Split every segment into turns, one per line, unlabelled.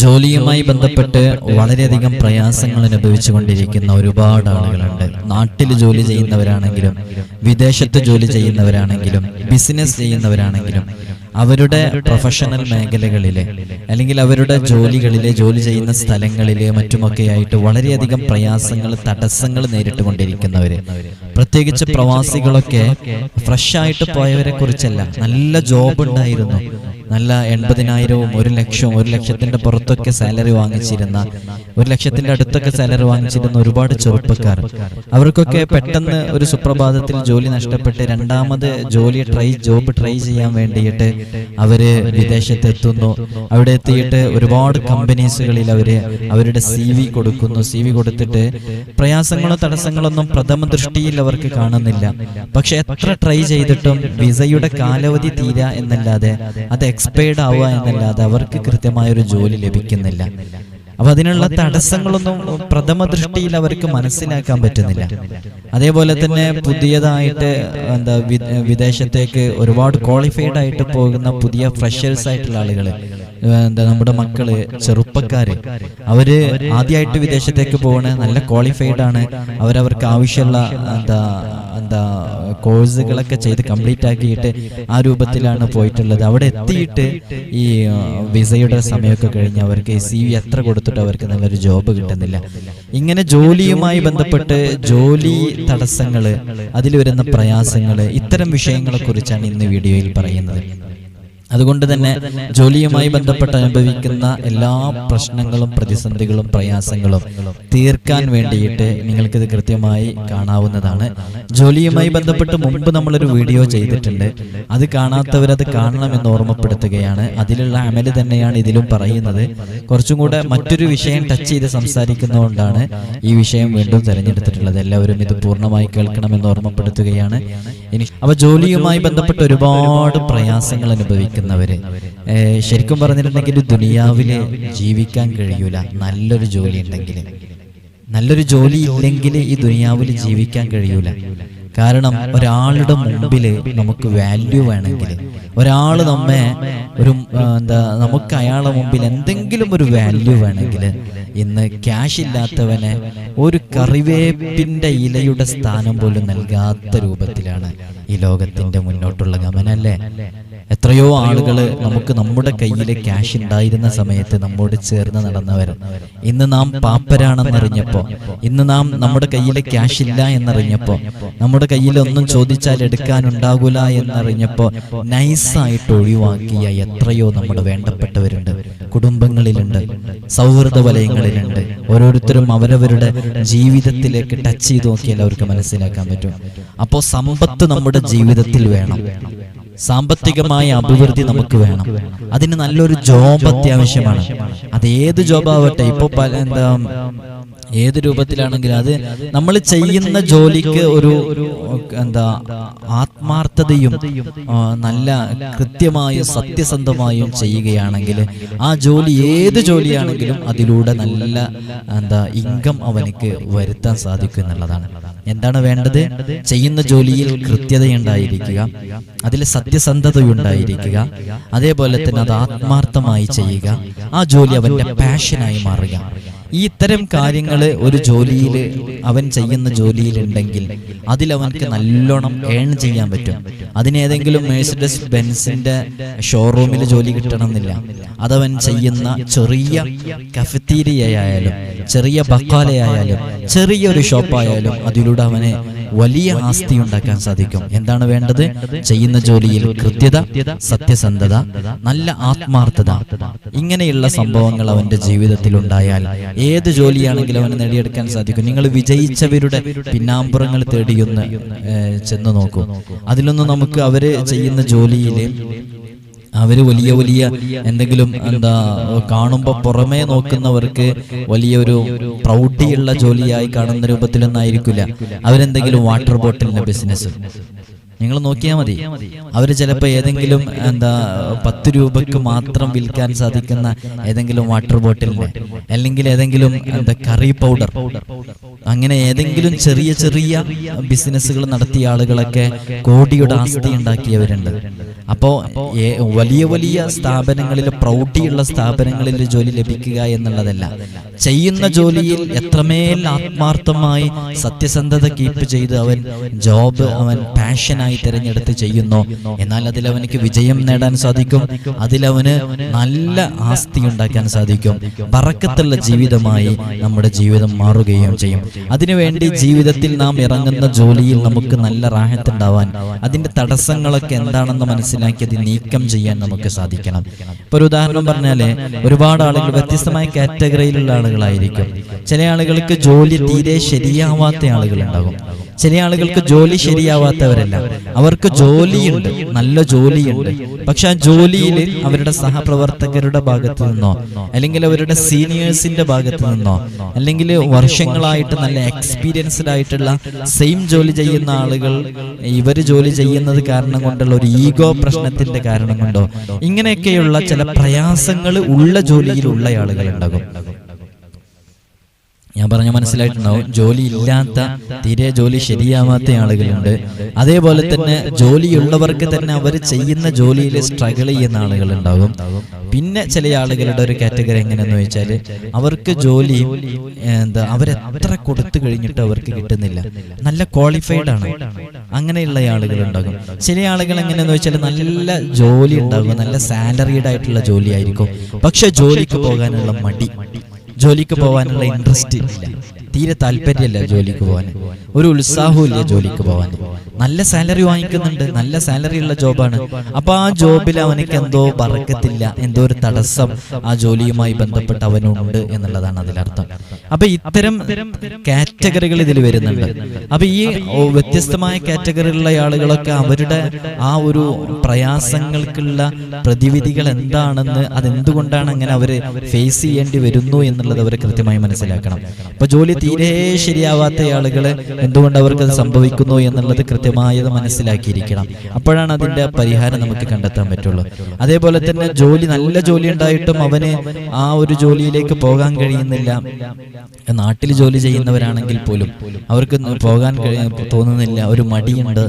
ജോലിയുമായി ബന്ധപ്പെട്ട് വളരെയധികം പ്രയാസങ്ങൾ അനുഭവിച്ചുകൊണ്ടിരിക്കുന്ന ഒരുപാട് ആളുകളുണ്ട്. നാട്ടിൽ ജോലി ചെയ്യുന്നവരാണെങ്കിലും വിദേശത്ത് ജോലി ചെയ്യുന്നവരാണെങ്കിലും ബിസിനസ് ചെയ്യുന്നവരാണെങ്കിലും അവരുടെ പ്രൊഫഷണൽ മേഖലകളിലെ അല്ലെങ്കിൽ അവരുടെ ജോലികളിലെ ജോലി ചെയ്യുന്ന സ്ഥലങ്ങളിലെ മറ്റുമൊക്കെ മറ്റുമൊക്കെയായിട്ട് വളരെയധികം പ്രയാസങ്ങൾ തടസ്സങ്ങൾ നേരിട്ടുകൊണ്ടിരിക്കുന്നവര്. പ്രത്യേകിച്ച് പ്രവാസികളൊക്കെ ഫ്രഷ് ആയിട്ട് പോയവരെ കുറിച്ചല്ല നല്ല ജോബ് ഉണ്ടായിരുന്നു. നല്ല എൺപതിനായിരവും ഒരു ലക്ഷവും ഒരു ലക്ഷത്തിന്റെ പുറത്തൊക്കെ സാലറി വാങ്ങിച്ചിരുന്ന ഒരു ലക്ഷത്തിന്റെ അടുത്തൊക്കെ സാലറി വാങ്ങിച്ചിരുന്ന ഒരുപാട് ചെറുപ്പക്കാർ. അവർക്കൊക്കെ പെട്ടെന്ന് ഒരു സുപ്രഭാതത്തിൽ ജോലി നഷ്ടപ്പെട്ട് രണ്ടാമത് ജോലി ട്രൈ ജോബ് ട്രൈ ചെയ്യാൻ വേണ്ടിയിട്ട് അവർ വിദേശത്ത് എത്തുന്നു അവിടെ എത്തിയിട്ട് ഒരുപാട് കമ്പനീസുകളിൽ അവർ അവരുടെ സി വി കൊടുക്കുന്നു. സി വി കൊടുത്തിട്ട് പ്രയാസങ്ങളോ തടസ്സങ്ങളൊന്നും പ്രഥമ ദൃഷ്ടിയിൽ അവർക്ക് കാണുന്നില്ല. പക്ഷെ എത്ര ട്രൈ ചെയ്തിട്ടും വിസയുടെ കാലാവധി തീരാ എന്നല്ലാതെ അത് എക്സ്പയർഡ് ആവുക എന്നല്ലാതെ അവർക്ക് കൃത്യമായ ഒരു ജോലി ലഭിക്കുന്നില്ല. അപ്പൊ അതിനുള്ള തടസ്സങ്ങളൊന്നും പ്രഥമ ദൃഷ്ടിയിൽ അവർക്ക് മനസ്സിലാക്കാൻ പറ്റുന്നില്ല. അതേപോലെ തന്നെ പുതിയതായിട്ട് എന്താ വിദേശത്തേക്ക് ഒരുപാട് ക്വാളിഫൈഡ് ആയിട്ട് പോകുന്ന പുതിയ ഫ്രഷേഴ്സ് ആയിട്ടുള്ള ആളുകൾ എന്താ നമ്മുടെ മക്കൾ ചെറുപ്പക്കാര് അവർ ആദ്യമായിട്ട് വിദേശത്തേക്ക് പോകണ നല്ല ക്വാളിഫൈഡ് ആണ്. അവരവർക്ക് ആവശ്യമുള്ള എന്താ എന്താ കോഴ്സുകളൊക്കെ ചെയ്ത് കംപ്ലീറ്റ് ആക്കിയിട്ട് ആ രൂപത്തിലാണ് പോയിട്ടുള്ളത്. അവിടെ എത്തിയിട്ട് ഈ വിസയുടെ സമയമൊക്കെ കഴിഞ്ഞ് അവർക്ക് സി വി എത്ര കൊടുത്തിട്ട് അവർക്ക് നല്ലൊരു ജോബ് കിട്ടുന്നില്ല. ഇങ്ങനെ ജോലിയുമായി ബന്ധപ്പെട്ട് ജോലി തടസ്സങ്ങൾ അതിൽ വരുന്ന പ്രയാസങ്ങൾ ഇത്തരം വിഷയങ്ങളെ കുറിച്ചാണ് ഇന്ന് വീഡിയോയിൽ പറയുന്നത്. അതുകൊണ്ട് തന്നെ ജോലിയുമായി ബന്ധപ്പെട്ട് അനുഭവിക്കുന്ന എല്ലാ പ്രശ്നങ്ങളും പ്രതിസന്ധികളും പ്രയാസങ്ങളും തീർക്കാൻ വേണ്ടിയിട്ട് നിങ്ങൾക്കിത് കൃത്യമായി കാണാവുന്നതാണ്. ജോലിയുമായി ബന്ധപ്പെട്ട് മുമ്പ് നമ്മളൊരു വീഡിയോ ചെയ്തിട്ടുണ്ട്. അത് കാണാത്തവരത് കാണണമെന്ന് ഓർമ്മപ്പെടുത്തുകയാണ്. അതിലുള്ള അമൽ തന്നെയാണ് ഇതിലും പറയുന്നത്. കുറച്ചും കൂടെ മറ്റൊരു വിഷയം ടച്ച് ചെയ്ത് സംസാരിക്കുന്നതുകൊണ്ടാണ് ഈ വിഷയം വീണ്ടും തിരഞ്ഞെടുത്തിട്ടുള്ളത്. എല്ലാവരും ഇത് പൂർണമായി കേൾക്കണമെന്ന് ഓർമ്മപ്പെടുത്തുകയാണ്. ഇനി അപ്പൊ ജോലിയുമായി ബന്ധപ്പെട്ട് ഒരുപാട് പ്രയാസങ്ങൾ അനുഭവിക്കുന്നവര് ഏർ ശരിക്കും പറഞ്ഞിട്ടുണ്ടെങ്കിൽ ദുനിയാവിൽ ജീവിക്കാൻ കഴിയൂല. നല്ലൊരു ജോലി ഉണ്ടെങ്കിൽ നല്ലൊരു ജോലി ഇല്ലെങ്കിൽ ഈ ദുനിയാവിൽ ജീവിക്കാൻ കഴിയൂല. കാരണം ഒരാളുടെ മുമ്പിൽ നമുക്ക് വാല്യൂ വേണമെങ്കിൽ ഒരാൾ നമ്മെ ഒരു എന്താ നമുക്ക് അയാളുടെ മുമ്പിൽ എന്തെങ്കിലും ഒരു വാല്യൂ വേണമെങ്കിൽ ഇന്ന് ക്യാഷ് ഇല്ലാത്തവനെ ഒരു കറിവേപ്പിന്റെ ഇലയുടെ സ്ഥാനം പോലും നൽകാത്ത രൂപത്തിലാണ് ഈ ലോകത്തിന്റെ മുന്നോട്ടുള്ള ഗമനല്ലേ? എത്രയോ ആളുകൾ നമുക്ക് നമ്മുടെ കയ്യിൽ ക്യാഷ് ഉണ്ടായിരുന്ന സമയത്ത് നമ്മോട് ചേർന്ന് നടന്നവർ ഇന്ന് നാം പാപ്പരാണെന്നറിഞ്ഞപ്പോ ഇന്ന് നാം നമ്മുടെ കയ്യിൽ ക്യാഷ് ഇല്ല എന്നറിഞ്ഞപ്പോ നമ്മുടെ കയ്യിൽ ഒന്നും ചോദിച്ചാൽ എടുക്കാനുണ്ടാകൂല എന്നറിഞ്ഞപ്പോ നൈസായിട്ട് ഒഴിവാക്കിയ എത്രയോ നമ്മുടെ വേണ്ടപ്പെട്ടവരുണ്ട്. കുടുംബങ്ങളിലുണ്ട്. സൗഹൃദ വലയങ്ങളിലുണ്ട്. ഓരോരുത്തരും അവരവരുടെ ജീവിതത്തിലേക്ക് ടച്ച് ചെയ്ത് നോക്കിയാൽ അവർക്ക് മനസ്സിലാക്കാൻ പറ്റും. അപ്പോൾ സമ്പത്ത് നമ്മുടെ ജീവിതത്തിൽ വേണം. സാമ്പത്തികമായ അഭിവൃദ്ധി നമുക്ക് വേണം. അതിന് നല്ലൊരു ജോബ് അത്യാവശ്യമാണ്. അത് ഏത് ജോബാവട്ടെ ഇപ്പൊ പല എന്താ ഏത് രൂപത്തിലാണെങ്കിലും അത് നമ്മൾ ചെയ്യുന്ന ജോലിക്ക് ഒരു എന്താ ആത്മാർത്ഥതയും നല്ല കൃത്യമായ സത്യസന്ധമായും ചെയ്യുകയാണെങ്കിൽ ആ ജോലി ഏത് ജോലിയാണെങ്കിലും അതിലൂടെ നല്ല എന്താ ഇൻകം അവനക്ക് വരുത്താൻ സാധിക്കും എന്നുള്ളതാണ്. എന്താണ് വേണ്ടത്? ചെയ്യുന്ന ജോലിയിൽ കൃത്യതയുണ്ടായിരിക്കുക. അതിൽ സത്യസന്ധതയുണ്ടായിരിക്കുക. അതേപോലെ തന്നെ അത് ആത്മാർത്ഥമായി ചെയ്യുക. ആ ജോലി അവന്റെ പാഷനായി മാറുക. ഈ ഇത്തരം കാര്യങ്ങൾ ഒരു ജോലിയിൽ അവൻ ചെയ്യുന്ന ജോലിയിലുണ്ടെങ്കിൽ അതിൽ അവനക്ക് നല്ലോണം ഏൺ ചെയ്യാൻ പറ്റും. അതിനേതെങ്കിലും മേഴ്സിഡസ് ബെൻസിന്റെ ഷോറൂമിൽ ജോലി കിട്ടണമെന്നില്ല. അതവൻ ചെയ്യുന്ന ചെറിയ കഫത്തീരിയയായാലും ചെറിയ ബക്കാലയായാലും ചെറിയൊരു ഷോപ്പായാലും അതിലൂടെ അവനെ വലിയ ആസ്തി ഉണ്ടാക്കാൻ സാധിക്കും. എന്താണ് വേണ്ടത്? ചെയ്യുന്ന ജോലിയിൽ കൃത്യത സത്യസന്ധത നല്ല ആത്മാർത്ഥത. ഇങ്ങനെയുള്ള സംഭവങ്ങൾ അവന്റെ ജീവിതത്തിൽ ഉണ്ടായാൽ ഏത് ജോലിയാണെങ്കിലും അവന് നേടിയെടുക്കാൻ സാധിക്കും. നിങ്ങൾ വിജയിച്ചവരുടെ പിന്നാമ്പുറങ്ങൾ തേടിയൊന്ന് ചെന്ന് നോക്കൂ. അതിലൊന്നും നമുക്ക് അവർ ചെയ്യുന്ന ജോലിയിൽ അവർ വലിയ വലിയ എന്തെങ്കിലും എന്താ കാണുമ്പോൾ പുറമേ നോക്കുന്നവർക്ക് വലിയൊരു പ്രൗഢിയുള്ള ജോലിയായി കാണുന്ന രൂപത്തിലൊന്നും ആയിരിക്കില്ല അവരെന്തെങ്കിലും വാട്ടർ ബോട്ടിലിന്റെ ബിസിനസ് നിങ്ങൾ നോക്കിയാൽ മതി. അവർ ചിലപ്പോൾ ഏതെങ്കിലും എന്താ പത്ത് രൂപക്ക് മാത്രം വിൽക്കാൻ സാധിക്കുന്ന ഏതെങ്കിലും വാട്ടർ ബോട്ടിൽ അല്ലെങ്കിൽ ഏതെങ്കിലും എന്താ കറി പൗഡർ. അങ്ങനെ ഏതെങ്കിലും ചെറിയ ചെറിയ ബിസിനസ്സുകൾ നടത്തിയ ആളുകളൊക്കെ കോടിയുടെ ആസ്തി ഉണ്ടാക്കിയവരുണ്ട്. അപ്പോ വലിയ വലിയ സ്ഥാപനങ്ങളിൽ പ്രൗഢിയുള്ള സ്ഥാപനങ്ങളിൽ ജോലി ലഭിക്കുക എന്നുള്ളതല്ല. ചെയ്യുന്ന ജോലിയിൽ എത്രമേൽ ആത്മാർത്ഥമായി സത്യസന്ധത കീപ്പ് ചെയ്ത് അവൻ ജോബ് അവൻ പാഷനായി തിരഞ്ഞെടുത്ത് ചെയ്യുന്നു. എന്നാൽ അതിൽ അവനക്ക് വിജയം നേടാൻ സാധിക്കും. അതിലവന് നല്ല ആസ്തി ഉണ്ടാക്കാൻ സാധിക്കും. പറക്കത്തുള്ള ജീവിതമായി നമ്മുടെ ജീവിതം മാറുകയും ചെയ്യും. അതിനുവേണ്ടി ജീവിതത്തിൽ നാം ഇറങ്ങുന്ന ജോലിയിൽ നമുക്ക് നല്ല റാഹത്തുണ്ടാവാൻ അതിന്റെ തടസ്സങ്ങളൊക്കെ എന്താണെന്ന് മനസ്സിലാക്കി അത് നീക്കം ചെയ്യാൻ നമുക്ക് സാധിക്കണം. ഇപ്പൊ ഒരു ഉദാഹരണം പറഞ്ഞാൽ ഒരുപാട് ആളുകൾ വ്യത്യസ്തമായ കാറ്റഗറിയിലുള്ള ആളുകളായിരിക്കും. ചില ആളുകൾക്ക് ജോലി തീരെ ശരിയാവാത്ത ആളുകളുണ്ടാകും. ചില ആളുകൾക്ക് ജോലി ശരിയാവാത്തവരല്ല. അവർക്ക് ജോലിയുണ്ട് നല്ല ജോലിയുണ്ട്. പക്ഷെ ആ ജോലിയിൽ അവരുടെ സഹപ്രവർത്തകരുടെ ഭാഗത്തു നിന്നോ അല്ലെങ്കിൽ അവരുടെ സീനിയേഴ്സിന്റെ ഭാഗത്തു നിന്നോ അല്ലെങ്കിൽ വർഷങ്ങളായിട്ട് നല്ല എക്സ്പീരിയൻസ്ഡ് ആയിട്ടുള്ള സെയിം ജോലി ചെയ്യുന്ന ആളുകൾ ഇവർ ജോലി ചെയ്യുന്നത് കാരണം കൊണ്ടുള്ള ഒരു ഈഗോ പ്രശ്നത്തിന്റെ കാരണം കൊണ്ടോ ഇങ്ങനെയൊക്കെയുള്ള ചില പ്രയാസങ്ങൾ ഉള്ള ജോലിയിലുള്ള ആളുകൾ ഉണ്ടാകും. ഞാൻ പറഞ്ഞ മനസ്സിലായിട്ടുണ്ടാവും ജോലി ഇല്ലാത്ത തീരെ ജോലി ശരിയാവാത്ത ആളുകളുണ്ട്. അതേപോലെ തന്നെ ജോലിയുള്ളവർക്ക് തന്നെ അവർ ചെയ്യുന്ന ജോലിയിൽ സ്ട്രഗിൾ ചെയ്യുന്ന ആളുകളുണ്ടാകും പിന്നെ ചില ആളുകളുടെ ഒരു കാറ്റഗറി എങ്ങനെയെന്ന് വെച്ചാൽ അവർക്ക് ജോലി എന്താ അവരെത്ര കൊടുത്തു കഴിഞ്ഞിട്ട് അവർക്ക് കിട്ടുന്നില്ല. നല്ല ക്വാളിഫൈഡ് ആണ്. അങ്ങനെയുള്ള ആളുകൾ ഉണ്ടാകും ചില ആളുകൾ എങ്ങനെയെന്ന് വെച്ചാൽ നല്ല ജോലി ഉണ്ടാകും. നല്ല സാലറീഡ് ആയിട്ടുള്ള ജോലി ആയിരിക്കും. പക്ഷെ ജോലിക്ക് പോകാനുള്ള മടി. ജോലിക്ക് പോകാനുള്ള ഇൻട്രസ്റ്റ് ഇല്ല. തീരെ താല്പര്യമില്ല ജോലിക്ക് പോകാൻ ഒരു ഉത്സാഹവും ഇല്ല ജോലിക്ക് പോകാൻ നല്ല സാലറി വാങ്ങിക്കുന്നുണ്ട് നല്ല സാലറി ഉള്ള ജോബാണ്. അപ്പൊ ആ ജോബിൽ അവനക്ക് എന്തോ പറക്കത്തില്ല എന്തോ ഒരു തടസ്സം ആ ജോലിയുമായി ബന്ധപ്പെട്ട് അവനുണ്ട് എന്നുള്ളതാണ് അതിലർത്ഥം അപ്പൊ ഇത്തരം കാറ്റഗറികൾ ഇതിൽ വരുന്നുണ്ട്. അപ്പൊ ഈ വ്യത്യസ്തമായ കാറ്റഗറിയിലുള്ള ആളുകളൊക്കെ അവരുടെ ആ ഒരു പ്രയാസങ്ങൾക്കുള്ള പ്രതിവിധികൾ എന്താണെന്ന് അതെന്തുകൊണ്ടാണ് അങ്ങനെ അവർ ഫേസ് ചെയ്യേണ്ടി വരുന്നു എന്നുള്ളത് അവർ കൃത്യമായി മനസ്സിലാക്കണം. ഇപ്പൊ ജോലി തീരെ ശരിയാവാത്ത ആളുകൾ എന്തുകൊണ്ട് അവർക്ക് അത് സംഭവിക്കുന്നു എന്നുള്ളത് കൃത്യമായി അത് മനസ്സിലാക്കിയിരിക്കണം. അപ്പോഴാണ് അതിന്റെ പരിഹാരം നമുക്ക് കണ്ടെത്താൻ പറ്റുള്ളൂ. അതേപോലെ തന്നെ ജോലി നല്ല ജോലി ഉണ്ടായിട്ടും അവന് ആ ഒരു ജോലിയിലേക്ക് പോകാൻ കഴിയുന്നില്ല. നാട്ടിൽ ജോലി ചെയ്യുന്നവരാണെങ്കിൽ പോലും അവർക്ക് പോകാൻ തോന്നുന്നില്ല. ഒരു മടിയുണ്ട്.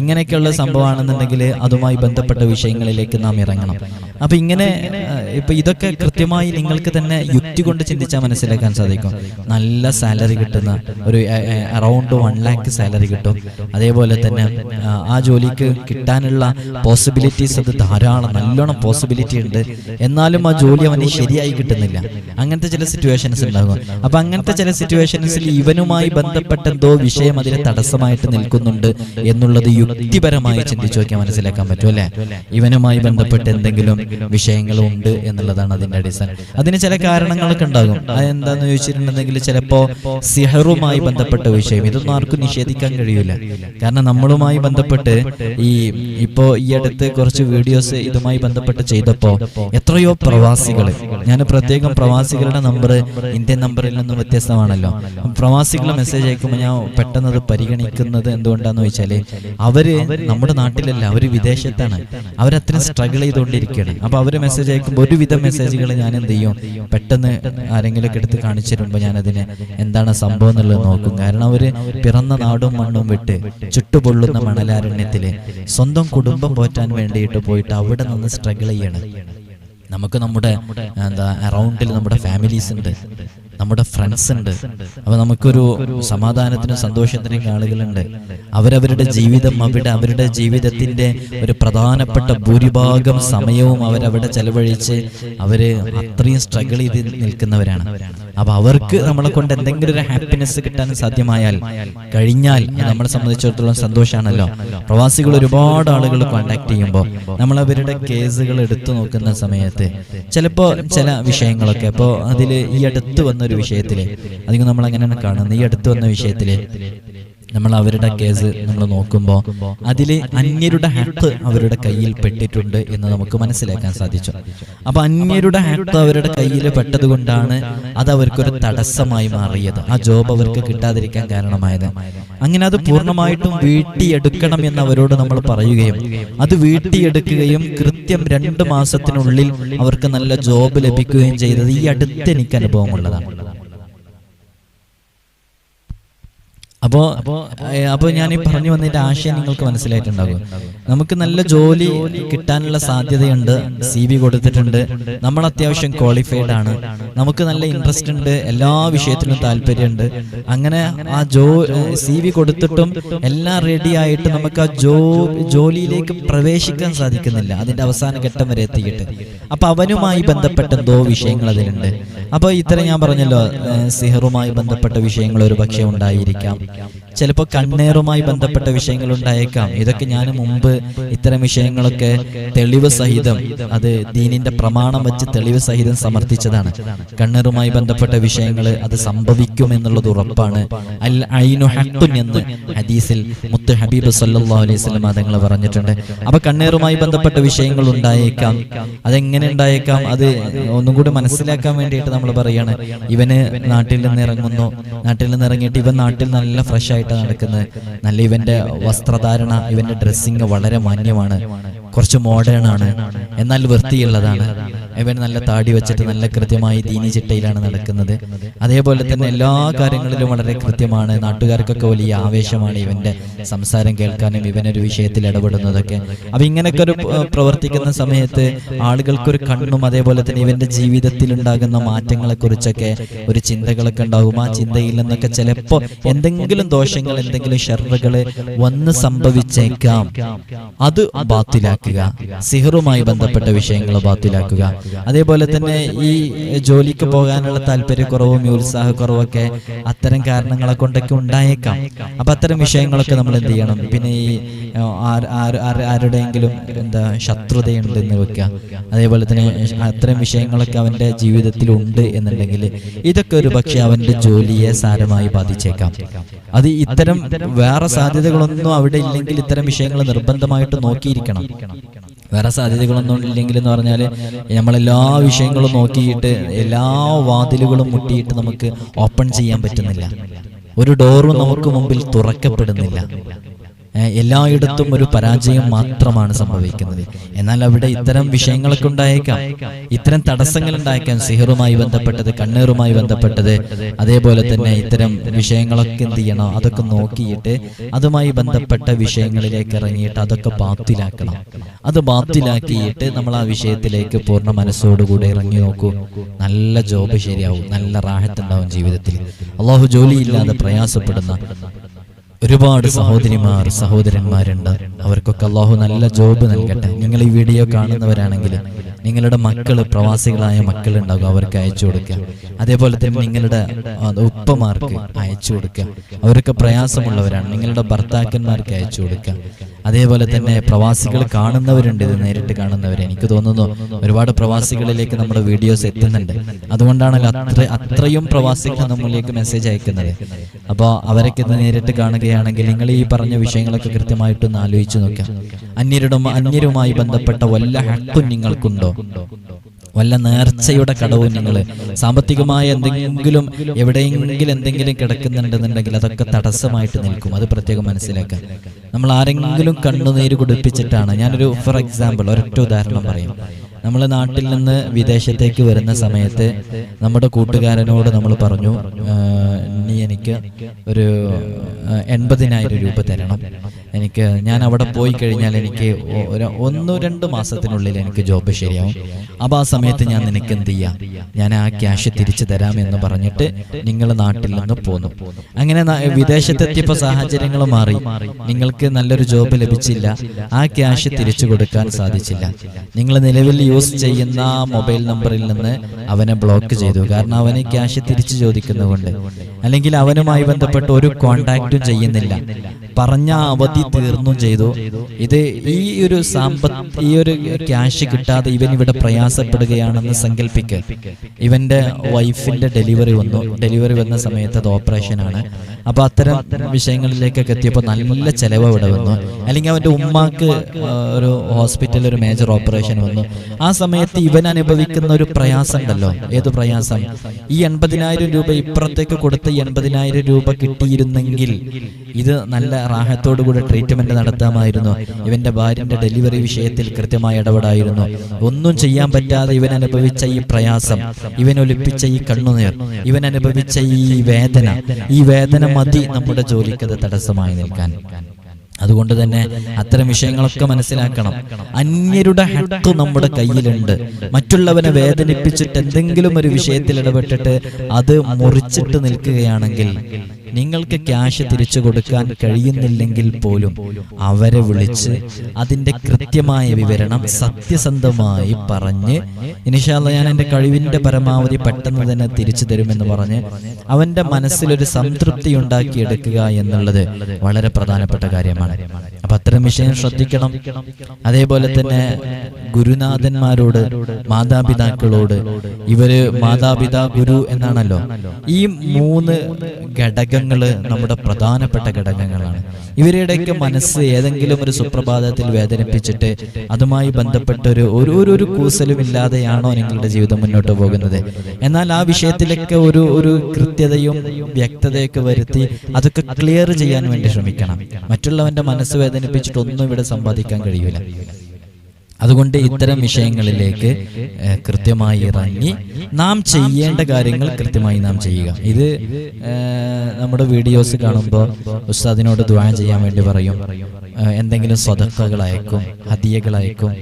ഇങ്ങനെയൊക്കെയുള്ള സംഭവമാണെന്നുണ്ടെങ്കിൽ അതുമായി ബന്ധപ്പെട്ട വിഷയങ്ങളിലേക്ക് നാം ഇറങ്ങണം. അപ്പൊ ഇങ്ങനെ ഇപ്പൊ ഇതൊക്കെ കൃത്യമായി നിങ്ങൾക്ക് തന്നെ യുക്തി കൊണ്ട് ചിന്തിച്ചാൽ മനസ്സിലാക്കാൻ സാധിക്കും. നല്ല സാലറി കിട്ടുന്ന ഒരു അറൗണ്ട് വൺ ലാക്ക് സാലറി കിട്ടും. അതേപോലെ തന്നെ ആ, ജോലിക്ക് കിട്ടാനുള്ള പോസിബിലിറ്റീസ് അത് ധാരാളം നല്ലോണം പോസിബിലിറ്റി ഉണ്ട്. എന്നാലും ആ ജോലി അവന് ശരിയായി കിട്ടുന്നില്ല. അങ്ങനത്തെ ചില സിറ്റുവേഷൻസ് ഉണ്ടാകും. അപ്പൊ അങ്ങനത്തെ ചില സിറ്റുവേഷൻസിൽ ഇവനുമായി ബന്ധപ്പെട്ട എന്തോ വിഷയം അതിന് തടസ്സമായിട്ട് നിൽക്കുന്നുണ്ട് എന്നുള്ളത് യുക്തിപരമായി ചിന്തിച്ചു നോക്കിയാൽ മനസ്സിലാക്കാൻ പറ്റും അല്ലേ? ഇവനുമായി ബന്ധപ്പെട്ട് എന്തെങ്കിലും വിഷയങ്ങളുണ്ട് എന്നുള്ളതാണ് അതിന്റെ അടിസ്ഥാനം. അതിന് ചില കാരണങ്ങളൊക്കെ ഉണ്ടാകും. അതെന്താന്ന് ചോദിച്ചിട്ടുണ്ടെങ്കിൽ ചിലപ്പോ സിഹറുമായി ബന്ധപ്പെട്ട വിഷയം. ഇതൊന്നും ആർക്കും നിഷേധിക്കാൻ കഴിയില്ല കാരണം നമ്മളുമായി ബന്ധപ്പെട്ട് ഈ ഇപ്പോ ഈ അടുത്ത് കുറച്ച് വീഡിയോസ് ഇതുമായി ബന്ധപ്പെട്ട് ചെയ്തപ്പോ എത്രയോ പ്രവാസികൾ ഞാൻ പ്രത്യേകം പ്രവാസികളുടെ നമ്പർ ഇന്ത്യൻ നമ്പറിൽ നിന്നും വ്യത്യസ്തമാണല്ലോ. പ്രവാസികൾ മെസ്സേജ് അയക്കുമ്പോൾ ഞാൻ പെട്ടെന്ന് അത് പരിഗണിക്കുന്നത് എന്തുകൊണ്ടാന്ന് വെച്ചാൽ അവർ നമ്മുടെ നാട്ടിലല്ല അവർ വിദേശത്താണ്. അവരത്രയും സ്ട്രഗിൾ ചെയ്തുകൊണ്ടിരിക്കുകയാണ്. അപ്പൊ അവർ മെസ്സേജ് അയക്കുമ്പോൾ ഒരുവിധം മെസ്സേജുകൾ ഞാൻ എന്ത് ചെയ്യും? പെട്ടെന്ന് ആരെങ്കിലും ഒക്കെ എടുത്ത് കാണിച്ചു തരുമ്പോൾ അതിന് എന്താണ് സംഭവം എന്നുള്ളത് നോക്കും. കാരണം അവർ പിറന്ന നാടും മണ്ണും വിട്ട് ചുട്ടുപൊള്ളുന്ന മണലാരണ്യത്തിൽ സ്വന്തം കുടുംബം പോറ്റാൻ വേണ്ടിയിട്ട് പോയിട്ട് അവിടെ നിന്ന് സ്ട്രഗിൾ ചെയ്യണം. നമുക്ക് നമ്മുടെ എന്താ അറൗണ്ടിൽ നമ്മുടെ ഫാമിലീസ് ഉണ്ട്. നമ്മുടെ ഫ്രണ്ട്സ് ഉണ്ട്. അപ്പൊ നമുക്കൊരു സമാധാനത്തിനും സന്തോഷത്തിനും ആളുകളുണ്ട്. അവരവരുടെ ജീവിതം അവിടെ അവരുടെ ജീവിതത്തിന്റെ ഒരു പ്രധാനപ്പെട്ട ഭൂരിഭാഗം സമയവും അവരവിടെ ചെലവഴിച്ച് അവർ അത്രയും സ്ട്രഗിൾ ചെയ്ത് നിൽക്കുന്നവരാണ്. അപ്പൊ അവർക്ക് നമ്മളെ കൊണ്ട് എന്തെങ്കിലും ഒരു ഹാപ്പിനെസ് കിട്ടാൻ സാധ്യമായാൽ കഴിഞ്ഞാൽ നമ്മളെ സംബന്ധിച്ചിടത്തോളം സന്തോഷമാണല്ലോ പ്രവാസികൾ ഒരുപാട് ആളുകൾ കോണ്ടാക്ട് ചെയ്യുമ്പോൾ നമ്മൾ അവരുടെ കേസുകൾ എടുത്തു നോക്കുന്ന സമയത്ത് ചിലപ്പോ ചില വിഷയങ്ങളൊക്കെ അപ്പോൾ അതിൽ ഈ അടുത്ത് വന്ന ഒരു വിഷയത്തിൽ അധികം നമ്മൾ അങ്ങനെ കാണുന്നത് ഈ അടുത്ത് വന്ന വിഷയത്തിൽ നമ്മൾ അവരുടെ കേസ് നമ്മൾ നോക്കുമ്പോൾ അതിൽ അന്യരുടെ ഹക്ക് അവരുടെ കയ്യിൽ പെട്ടിട്ടുണ്ട് എന്ന് നമുക്ക് മനസ്സിലാക്കാൻ സാധിച്ചു. അപ്പൊ അന്യരുടെ ഹക്ക് അവരുടെ കയ്യിൽ പെട്ടതുകൊണ്ടാണ് അത് അവർക്കൊരു തടസ്സമായി മാറിയത്. ആ ജോബ് അവർക്ക് കിട്ടാതിരിക്കാൻ കാരണമായത്. അങ്ങനെ അത് പൂർണമായിട്ടും വീട്ടിയെടുക്കണം എന്ന് അവരോട് നമ്മൾ പറയുകയും അത് വീട്ടിയെടുക്കുകയും കൃത്യം രണ്ട് മാസത്തിനുള്ളിൽ അവർക്ക് നല്ല ജോബ് ലഭിക്കുകയും ചെയ്തത് ഈ അടുത്ത് എനിക്ക് അനുഭവമുള്ളതാണ്. അപ്പോ അപ്പോൾ അപ്പോ ഞാൻ ഈ പറഞ്ഞു വന്നതിന്റെ ആശയം നിങ്ങൾക്ക് മനസ്സിലായിട്ടുണ്ടാകും. നമുക്ക് നല്ല ജോലി കിട്ടാനുള്ള സാധ്യതയുണ്ട്. സി വി കൊടുത്തിട്ടുണ്ട്. നമ്മൾ അത്യാവശ്യം ക്വാളിഫൈഡ് ആണ്. നമുക്ക് നല്ല ഇൻട്രസ്റ്റ് ഉണ്ട്. എല്ലാ വിഷയത്തിലും താല്പര്യമുണ്ട്. അങ്ങനെ ആ ജോ സി വി കൊടുത്തിട്ടും എല്ലാം റെഡി ആയിട്ട് നമുക്ക് ആ ജോ ജോലിയിലേക്ക് പ്രവേശിക്കാൻ സാധിക്കുന്നില്ല. അതിന്റെ അവസാന ഘട്ടം വരെ എത്തിയിട്ട്. അപ്പൊ അവനുമായി ബന്ധപ്പെട്ട എന്തോ വിഷയങ്ങൾ അതിലുണ്ട്. അപ്പൊ ഇത്ര ഞാൻ പറഞ്ഞല്ലോ സിഹറുമായി ബന്ധപ്പെട്ട വിഷയങ്ങൾ ഒരു പക്ഷേ ഉണ്ടായിരിക്കാം. Yeah. ചിലപ്പോൾ കണ്ണേറുമായി ബന്ധപ്പെട്ട വിഷയങ്ങൾ ഉണ്ടായേക്കാം. ഇതൊക്കെ ഞാൻ മുമ്പ് ഇത്തരം വിഷയങ്ങളൊക്കെ തെളിവ് സഹിതം അത് ദീനിന്റെ പ്രമാണം വെച്ച് തെളിവ് സഹിതം സമർത്ഥിച്ചതാണ്. കണ്ണേറുമായി ബന്ധപ്പെട്ട വിഷയങ്ങൾ അത് സംഭവിക്കും എന്നുള്ളത് ഉറപ്പാണ്. അൽ ഐനു ഹക്കുൻ എന്ന് ഹദീസിൽ മുത്ത് ഹബീബ് സല്ലാ അലൈഹി വസല്ലം തങ്ങൾ പറഞ്ഞിട്ടുണ്ട്. അപ്പൊ കണ്ണേറുമായി ബന്ധപ്പെട്ട വിഷയങ്ങൾ ഉണ്ടായേക്കാം. അതെങ്ങനെ ഉണ്ടായേക്കാം? അത് ഒന്നും കൂടി മനസ്സിലാക്കാൻ വേണ്ടിയിട്ട് നമ്മൾ പറയാണ്. ഇവന് നാട്ടിൽ നിന്ന് ഇറങ്ങുന്നു. നാട്ടിൽ നിന്ന് ഇറങ്ങിയിട്ട് ഇവൻ നാട്ടിൽ നല്ല ഫ്രഷ് ആയിട്ട് നടക്കുന്നത് നല്ല ഇവന്റെ വസ്ത്രധാരണ ഇവന്റെ ഡ്രസ്സിങ് വളരെ മാന്യമാണ്. കുറച്ച് മോഡേൺ ആണ് എന്നാൽ വൃത്തിയുള്ളതാണ്. ഇവൻ നല്ല താടി വെച്ചിട്ട് നല്ല കൃത്യമായി ദീനി ചിട്ടയിലാണ് നടക്കുന്നത്. അതേപോലെ തന്നെ എല്ലാ കാര്യങ്ങളിലും വളരെ കൃത്യമാണ്. നാട്ടുകാർക്കൊക്കെ വലിയ ആവേശമാണ് ഇവന്റെ സംസാരം കേൾക്കാനും ഇവനൊരു വിഷയത്തിൽ ഇടപെടുന്നതൊക്കെ. അപ്പൊ ഇങ്ങനെയൊക്കെ ഒരു പ്രവർത്തിക്കുന്ന സമയത്ത് ആളുകൾക്കൊരു കണ്ണും അതേപോലെ തന്നെ ഇവന്റെ ജീവിതത്തിൽ ഉണ്ടാകുന്ന മാറ്റങ്ങളെ കുറിച്ചൊക്കെ ഒരു ചിന്തകളൊക്കെ ഉണ്ടാകും ആ ചിന്തയിൽ നിന്നൊക്കെ ചിലപ്പോ എന്തെങ്കിലും ദോഷങ്ങൾ എന്തെങ്കിലും ഷെറുകൾ വന്ന് സംഭവിച്ചേക്കാം. അത് ബാത്തിലാക്കുക സിഹറുമായി ബന്ധപ്പെട്ട വിഷയങ്ങൾ ബാത്തിലാക്കുക. അതേപോലെ തന്നെ ഈ ജോലിക്ക് പോകാനുള്ള താല്പര്യക്കുറവും ഈ ഉത്സാഹക്കുറവൊക്കെ അത്തരം കാരണങ്ങളെ കൊണ്ടൊക്കെ ഉണ്ടായേക്കാം. അപ്പൊ അത്തരം വിഷയങ്ങളൊക്കെ നമ്മൾ എന്ത് ചെയ്യണം? പിന്നെ ഈ ആരുടെയെങ്കിലും എന്താ ശത്രുതയുണ്ട് എന്ന് വെക്കുക. അതേപോലെ തന്നെ അത്തരം വിഷയങ്ങളൊക്കെ അവന്റെ ജീവിതത്തിൽ ഉണ്ട് എന്നുണ്ടെങ്കിൽ ഇതൊക്കെ ഒരു പക്ഷെ അവന്റെ ജോലിയെ സാരമായി ബാധിച്ചേക്കാം. അത് ഇത്തരം വേറെ സാധ്യതകളൊന്നും അവിടെ ഇല്ലെങ്കിൽ ഇത്തരം വിഷയങ്ങൾ നിർബന്ധമായിട്ട് നോക്കിയിരിക്കണം. വേറെ സാധ്യതകളൊന്നും ഇല്ലെങ്കിൽ എന്ന് പറഞ്ഞാൽ നമ്മളെല്ലാ വിഷയങ്ങളും നോക്കിയിട്ട് എല്ലാ വാതിലുകളും മുട്ടിയിട്ട് നമുക്ക് ഓപ്പൺ ചെയ്യാൻ പറ്റുന്നില്ല. ഒരു ഡോറും നമുക്ക് മുമ്പിൽ തുറക്കപ്പെടുന്നില്ല. എല്ലായിടത്തും ഒരു പരാജയം മാത്രമാണ് സംഭവിക്കുന്നത്. എന്നാൽ അവിടെ ഇത്തരം വിഷയങ്ങളൊക്കെ ഉണ്ടായേക്കാം. ഇത്തരം തടസ്സങ്ങൾ ഉണ്ടായേക്കാം. സിഹറുമായി ബന്ധപ്പെട്ടത് കണ്ണീറുമായി ബന്ധപ്പെട്ടത് അതേപോലെ തന്നെ ഇത്തരം വിഷയങ്ങളൊക്കെ എന്ത് ചെയ്യണം? അതൊക്കെ നോക്കിയിട്ട് അതുമായി ബന്ധപ്പെട്ട വിഷയങ്ങളിലേക്ക് ഇറങ്ങിയിട്ട് അതൊക്കെ ബാത്തിലാക്കണം. അത് ബാത്തിലാക്കിയിട്ട് നമ്മൾ ആ വിഷയത്തിലേക്ക് പൂർണ മനസ്സോടുകൂടെ ഇറങ്ങി നോക്കൂ. നല്ല ജോബ് ശരിയാവും. നല്ല റാഹത്തുണ്ടാവും ജീവിതത്തിൽ. അള്ളാഹു ജോലിയില്ലാതെ പ്രയാസപ്പെടുന്ന ഒരുപാട് സഹോദരിമാർ സഹോദരന്മാരുണ്ട്. അവർക്കൊക്കെ അള്ളാഹു നല്ല ജോബ് നൽകട്ടെ. നിങ്ങൾ ഈ വീഡിയോ കാണുന്നവരാണെങ്കിൽ നിങ്ങളുടെ മക്കൾ പ്രവാസികളായ മക്കൾ ഉണ്ടാകും അവർക്ക് അയച്ചു കൊടുക്കുക. അതേപോലെ തന്നെ നിങ്ങളുടെ ഉപ്പമാർക്ക് അയച്ചു കൊടുക്കുക. അവരൊക്കെ പ്രയാസമുള്ളവരാണ്. നിങ്ങളുടെ ഭർത്താക്കന്മാർക്ക് അയച്ചു കൊടുക്കുക. അതേപോലെ തന്നെ പ്രവാസികൾ കാണുന്നവരുണ്ട് ഇത് നേരിട്ട് കാണുന്നവർ. എനിക്ക് തോന്നുന്നു ഒരുപാട് പ്രവാസികളിലേക്ക് നമ്മുടെ വീഡിയോസ് എത്തുന്നുണ്ട്. അതുകൊണ്ടാണല്ലോ അത്ര അത്രയും പ്രവാസികൾ നമ്മളിലേക്ക് മെസ്സേജ് അയക്കുന്നത്. അപ്പോൾ അവരൊക്കെ ഇത് നേരിട്ട് കാണുകയാണെങ്കിൽ നിങ്ങൾ ഈ പറഞ്ഞ വിഷയങ്ങളൊക്കെ കൃത്യമായിട്ടൊന്ന് ആലോചിച്ച് നോക്കാം അന്യരുടെ അന്യരുമായി ബന്ധപ്പെട്ട വല്ല ഹക്കും നിങ്ങൾക്കുണ്ടോ? വല്ല നേർച്ചയുടെ കടവും നിങ്ങൾ സാമ്പത്തികമായ എന്തെങ്കിലും എവിടെയെങ്കിലും എന്തെങ്കിലും കിടക്കുന്നുണ്ടെന്നുണ്ടെങ്കിൽ അതൊക്കെ തടസ്സമായിട്ട് നിൽക്കും. അത് പ്രത്യേകം മനസ്സിലാക്കുക. നമ്മൾ ആരെങ്കിലും കണ്ണുനീര് കുടിപ്പിച്ചിട്ടാണ്. ഞാനൊരു ഫോർ എക്സാമ്പിൾ ഒരൊറ്റ ഉദാഹരണം പറയും. നമ്മൾ നാട്ടിൽ നിന്ന് വിദേശത്തേക്ക് വരുന്ന സമയത്ത് നമ്മുടെ കൂട്ടുകാരനോട് നമ്മൾ പറഞ്ഞു നീ എനിക്ക് ഒരു എൺപതിനായിരം രൂപ തരണം. എനിക്ക് ഞാൻ അവിടെ പോയി കഴിഞ്ഞാൽ എനിക്ക് ഒന്നു രണ്ട് മാസത്തിനുള്ളിൽ എനിക്ക് ജോബ് ശരിയാവും. അപ്പോൾ ആ സമയത്ത് ഞാൻ നിനക്ക് എന്ത് ചെയ്യാം? ഞാൻ ആ ക്യാഷ് തിരിച്ചു തരാം എന്ന് പറഞ്ഞിട്ട് നിങ്ങൾ നാട്ടിൽ നിന്ന് പോന്നു. അങ്ങനെ വിദേശത്തെത്തിയപ്പോൾ സാഹചര്യങ്ങൾ മാറി. നിങ്ങൾക്ക് നല്ലൊരു ജോബ് ലഭിച്ചില്ല. ആ ക്യാഷ് തിരിച്ചു കൊടുക്കാൻ സാധിച്ചില്ല. നിങ്ങൾ നിലവിൽ യൂസ് ചെയ്യുന്ന മൊബൈൽ നമ്പറിൽ നിന്ന് അവനെ ബ്ലോക്ക് ചെയ്തു. കാരണം അവനെ ക്യാഷ് തിരിച്ചു ചോദിക്കുന്നതുകൊണ്ട്. അല്ലെങ്കിൽ അവനുമായി ബന്ധപ്പെട്ട് ഒരു കോണ്ടാക്റ്റും ചെയ്യുന്നില്ല പറഞ്ഞ അവധി തീർന്നും ചെയ്തു. ഇത് ഈ ഒരു സാമ്പത്ത് ഈ ഒരു ക്യാഷ് കിട്ടാതെ ഇവൻ ഇവിടെ പ്രയാസപ്പെടുകയാണെന്ന് സങ്കല്പിക്കുക ഇവന്റെ വൈഫിന്റെ ഡെലിവറി വന്നു. ഡെലിവറി വന്ന സമയത്ത് അത് ഓപ്പറേഷൻ ആണ് അപ്പൊ അത്തരം വിഷയങ്ങളിലേക്കൊക്കെ എത്തിയപ്പോൾ നല്ല ചെലവ് ഇവിടെ വന്നു. അല്ലെങ്കിൽ അവന്റെ ഉമ്മാക്ക് ഒരു ഹോസ്പിറ്റലിൽ ഒരു മേജർ ഓപ്പറേഷൻ വന്നു. ആ സമയത്ത് ഇവൻ അനുഭവിക്കുന്ന ഒരു പ്രയാസം ഉണ്ടല്ലോ. ഏത് പ്രയാസം? ഈ എൺപതിനായിരം രൂപ ഇപ്പുറത്തേക്ക് കൊടുത്ത് എൺപതിനായിരം രൂപ കിട്ടിയിരുന്നെങ്കിൽ ഇത് നല്ല റാഹത്തോടു കൂടെ ട്രീറ്റ്മെന്റ് നടത്താമായിരുന്നു. ഇവന്റെ ഭാര്യന്റെ ഡെലിവറി വിഷയത്തിൽ കൃത്യമായി ഇടപെടായിരുന്നു. ഒന്നും ചെയ്യാൻ പറ്റാതെ ഇവൻ അനുഭവിച്ച ഈ പ്രയാസം ഇവൻ ഒലിപ്പിച്ച ഈ കണ്ണുനീർ ഇവൻ അനുഭവിച്ച ഈ വേദന ഈ വേദന മതി നമ്മുടെ ജോലിക്കത് തടസ്സമായി നിൽക്കാൻ. അതുകൊണ്ട് തന്നെ അത്തരം വിഷയങ്ങളൊക്കെ മനസ്സിലാക്കണം. അന്യരുടെ ഹക്ക് നമ്മുടെ കയ്യിലുണ്ട്. മറ്റുള്ളവനെ വേദനിപ്പിച്ചിട്ട് എന്തെങ്കിലും ഒരു വിഷയത്തിൽ ഇടപെട്ടിട്ട് അത് മുറിച്ചിട്ട് നിൽക്കുകയാണെങ്കിൽ നിങ്ങൾക്ക് ക്യാഷ് തിരിച്ചു കൊടുക്കാൻ കഴിയുന്നില്ലെങ്കിൽ പോലും അവരെ വിളിച്ച് അതിന്റെ കൃത്യമായ വിവരണം സത്യസന്ധമായി പറഞ്ഞ് ഇനിഷാല്ല ഞാൻ എന്റെ കഴിവിന്റെ പരമാവധി പെട്ടെന്ന് തന്നെ തിരിച്ചു തരുമെന്ന് പറഞ്ഞ് അവന്റെ മനസ്സിലൊരു സംതൃപ്തി ഉണ്ടാക്കിയെടുക്കുക എന്നുള്ളത് വളരെ പ്രധാനപ്പെട്ട കാര്യമാണ്. അപ്പൊ അത്തരം വിഷയം ശ്രദ്ധിക്കണം. അതേപോലെ തന്നെ ഗുരുനാഥന്മാരോട് മാതാപിതാക്കളോട് ഇവർ മാതാപിതാ ഗുരു എന്നാണല്ലോ. ഈ മൂന്ന് ഘടകങ്ങൾ നമ്മുടെ പ്രധാനപ്പെട്ട ഘടകങ്ങളാണ്. ഇവരുടെയൊക്കെ മനസ്സ് ഏതെങ്കിലും ഒരു സുപ്രഭാതത്തിൽ വേദനിപ്പിച്ചിട്ട് അതുമായി ബന്ധപ്പെട്ട ഒരു ഒരു- ഒരു കൂസലും ഇല്ലാതെയാണോ നിങ്ങളുടെ ജീവിതം മുന്നോട്ട് പോകുന്നത്? എന്നാൽ ആ വിഷയത്തിലൊക്കെ ഒരു ഒരു കൃത്യതയും വ്യക്തതയൊക്കെ വരുത്തി അതൊക്കെ ക്ലിയർ ചെയ്യാൻ വേണ്ടി ശ്രമിക്കണം. മറ്റുള്ളവന്റെ മനസ്സ് വേദനിപ്പിച്ചിട്ട് ഒന്നും ഇവിടെ സമ്പാദിക്കാൻ കഴിയൂല. അതുകൊണ്ട് ഇത്തരം വിഷയങ്ങളിലേക്ക് കൃത്യമായി ഇറങ്ങി നാം ചെയ്യേണ്ട കാര്യങ്ങൾ കൃത്യമായി നാം ചെയ്യുക. ഇത് നമ്മുടെ വീഡിയോസ് കാണുമ്പോൾ ഉസ്താദിനോട് ദ്വാര ചെയ്യാൻ വേണ്ടി പറയും. എന്തെങ്കിലും സ്വതക്കകൾ അയക്കും ഹതിയകൾ അയക്കും